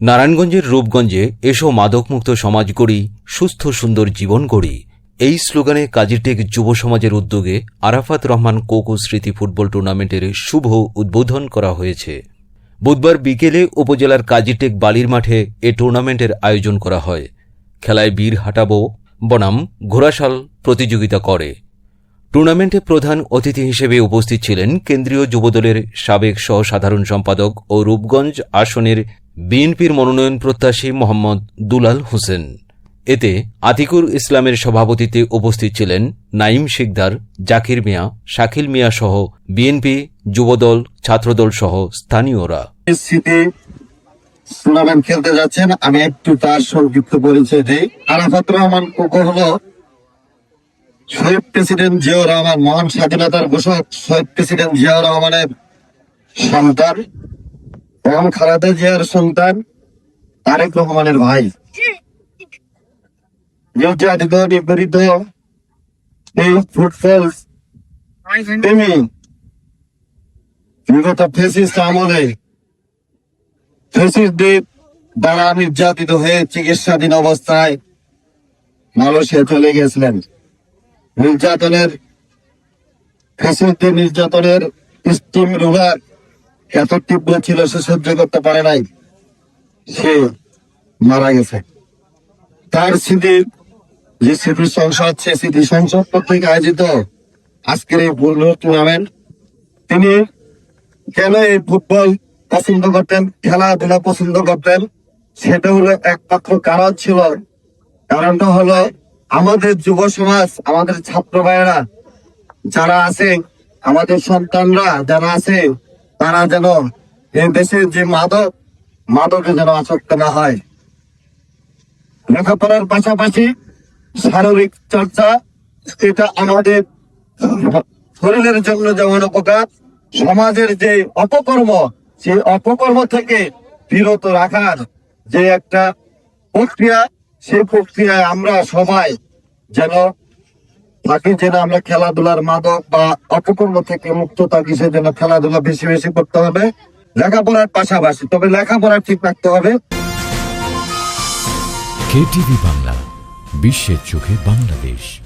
নারায়ণগঞ্জের রূপগঞ্জে এসো মাদকমুক্ত সমাজ গড়ি, সুস্থ সুন্দর জীবন গড়ি। এই স্লোগানে কাজিরটেক যুব সমাজের উদ্যোগে আরাফাত রহমান কোকো স্মৃতি ফুটবল টুর্নামেন্টের শুভ উদ্বোধন করা হয়েছে। বুধবার বিকেলে উপজেলার কাজিরটেক বালির মাঠে এ টুর্নামেন্টের আয়োজন করা হয়। খেলায় বীর হাটাবো বনাম, ঘোড়াশাল প্রতিযোগিতা করে। টুর্নামেন্টে প্রধান অতিথি হিসেবে উপস্থিত ছিলেন কেন্দ্রীয় যুবদলের সাবেক সহ সাধারণ সম্পাদক ও রূপগঞ্জ আসনের বিএনপির মনোনয়ন প্রত্যাশী মোহাম্মদ দুলাল হোসেন। এতে আতিকুর ইসলামের সভাপতিতে উপস্থিত ছিলেন নাইম শিকদার, জাকির মিয়া, শাকিল মিয়া সহ বিএনপি যুবদল, ছাত্রদল সহ স্থানীয়রা। টুর্নামেন্ট খেলতে যাচ্ছেন, আমি একটু তার সংক্ষিপ্ত পরিচয় দিই। আরাফাত রহমান কোকো হলো শহীদ প্রেসিডেন্ট জিয়াউর রহমান, মহান স্বাধীনতার ঘোষক। শহীদ প্রেসিডেন্ট জিয়াউর রহমানের সন্তান। এবং খালেদা জিয়ার সন্তান তারেক রহমানের ভাই। নির্যাতিত হয়ে চিকিৎসাধীন অবস্থায় মালয়েশিয়া চলে গেছিলেন। নির্যাতনের ফেসিস্টদের নির্যাতনের স্টিম রোলার এত তীব্র ছিল, সে সহ্য করতে পারে নাই। সে মারা গেছে। তার স্মৃতির যে স্মৃতি সংসদ, সে স্মৃতি সংসদ কর্তৃক আয়োজিত আজকের এই ফুটবল টুর্নামেন্ট, তিনি কেন এই ফুটবল পছন্দ করতেন, খেলাধুলা পছন্দ করতেন, সেটা হলো একমাত্র কারণ ছিল। কারণটা হলো আমাদের যুব সমাজ, আমাদের ছাত্র ভাইয়েরা যারা আছে, আমাদের সন্তানরা যারা আছে তারা যেন এই দেশের যে মাদক, মাদকে যেন আসক্ত না হয়। লেখাপড়ার পাশাপাশি শারীরিক চর্চা, এটা আমাদের শরীরের জন্য যেমন উপকার সমাজের যে অপকর্ম, সেই অপকর্ম থেকে বিরত রাখার যে একটা প্রক্রিয়া, সেই প্রক্রিয়ায় আমরা সবাই যেন থাকি যেন আমরা খেলাধুলার মাদক বা অপকর্ম থেকে মুক্ত থাকি সেজন্য খেলাধুলা বেশি বেশি করতে হবে। লেখাপড়ার পাশাপাশি, তবে লেখাপড়ার ঠিক রাখতে হবে। কেটিভি বাংলা, বিশ্বের চোখে বাংলাদেশ।